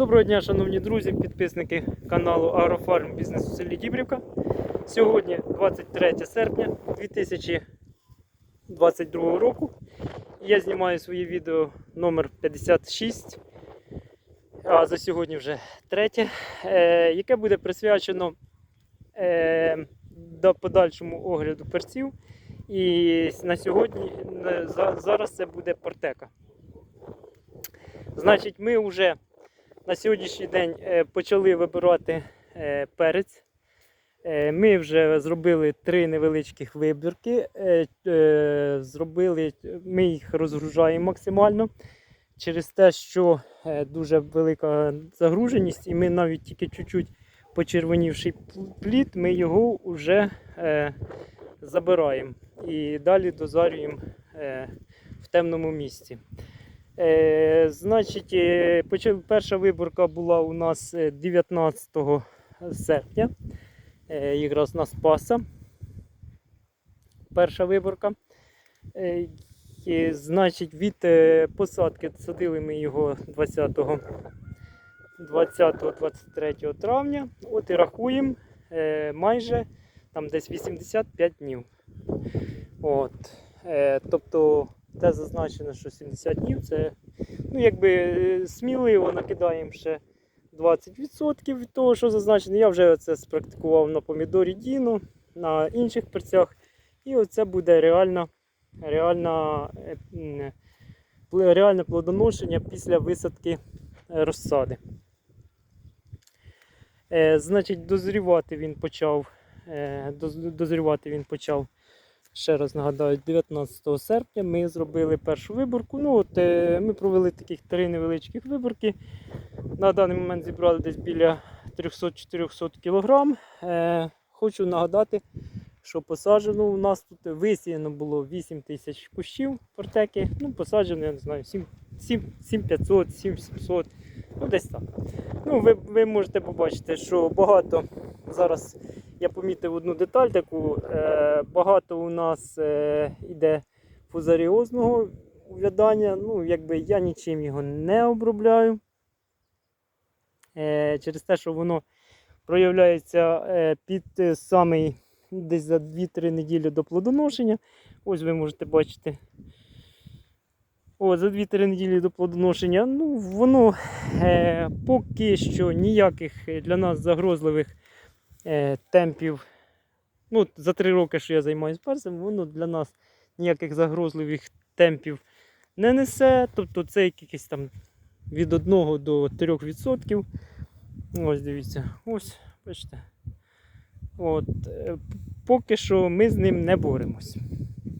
Доброго дня, шановні друзі, підписники каналу Агрофарм Бізнес у селі Дібрівка. Сьогодні 23 серпня 2022 року. Я знімаю своє відео номер 56, а за сьогодні вже третє, е, яке буде присвячено е, до подальшому огляду перців. І на сьогодні зараз це буде портека. Значить, ми вже на сьогоднішній день е, почали вибирати е, перець. Е, Ми вже зробили три невеличких вибірки. Зробили, ми їх розгружаємо максимально через те, що дуже велика загруженість, і ми навіть тільки чуть-чуть почервонівший плід, ми його вже забираємо і далі дозарюємо в темному місці. Е, значить, е, перша виборка була у нас е, 19 серпня. Е, якраз на Спаса. Перша виборка. Е, і, значить, від е, посадки садили ми його 20 20-23 травня. От і рахуємо е, майже там десь 85 днів. От. Е, тобто те зазначено, що 70 днів це ну, якби е, сміливо накидаємо ще 20% від того, що зазначено. Я вже це спрактикував на помідорі Діно, на інших перцях. І оце буде реальна, реальна, е, пле- реальне плодоношення після висадки е, розсади. Е, значить, дозрівати він почав. е, Дозрівати він почав ще раз нагадаю, 19 серпня ми зробили першу виборку. Ну, от, е, ми провели таких три невеличких виборки. На даний момент зібрали десь біля 300-400 кг. Е, хочу нагадати, що посаджено у нас тут висіяно було 8 тисяч кущів портеки. Ну, посаджено, я не знаю, 7, 7, 7500, 7700, ну десь так. Ну, ви, ви можете побачити, що багато зараз я помітив одну деталь таку. Е, багато у нас е, іде фузаріозного увядання. Ну, якби я нічим його не обробляю. Е, через те, що воно проявляється е, під е, самий десь за 2-3 неділі до плодоношення. Ось ви можете бачити. О, за 2-3 неділі до плодоношення. Ну, воно е, поки що ніяких для нас загрозливих темпів. Ну, за 3 роки, що я займаюся перцем, воно для нас ніяких загрозливих темпів не несе. Тобто це якийсь там від 1 до 3%. Ось дивіться, ось, бачите. От, е, поки що ми з ним не боремось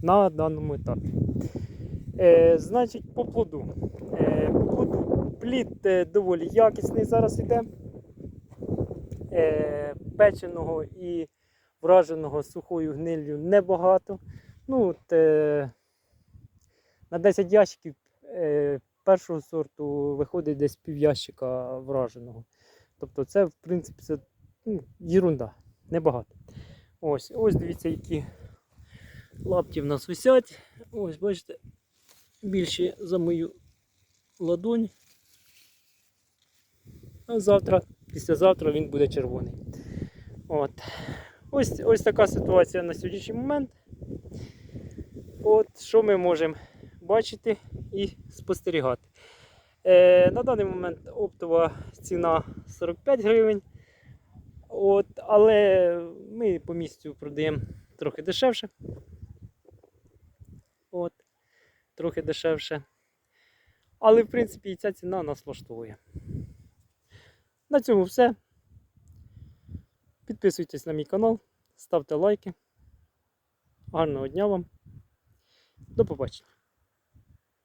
на даному етапі. Е, значить, по плоду. Е, по плоду плід е, доволі якісний зараз іде. Е, печеного і враженого сухою гниллю небагато. Ну, от, е, на 10 ящиків е, першого сорту виходить десь пів ящика враженого. Тобто це, в принципі, це ну, єрунда, небагато. Ось, ось дивіться, які лапті в нас висять. Ось, бачите, більші за мою ладонь. А завтра, післязавтра він буде червоний. От. Ось, ось така ситуація на сьогоднішній момент. От що ми можемо бачити і спостерігати. Е, на даний момент оптова ціна 45 гривень. От, але ми по місцю продаємо трохи дешевше. От, трохи дешевше. Але, в принципі, і ця ціна нас влаштовує. На цьому все. Підписуйтесь на мій канал, ставте лайки. Гарного дня вам. До побачення.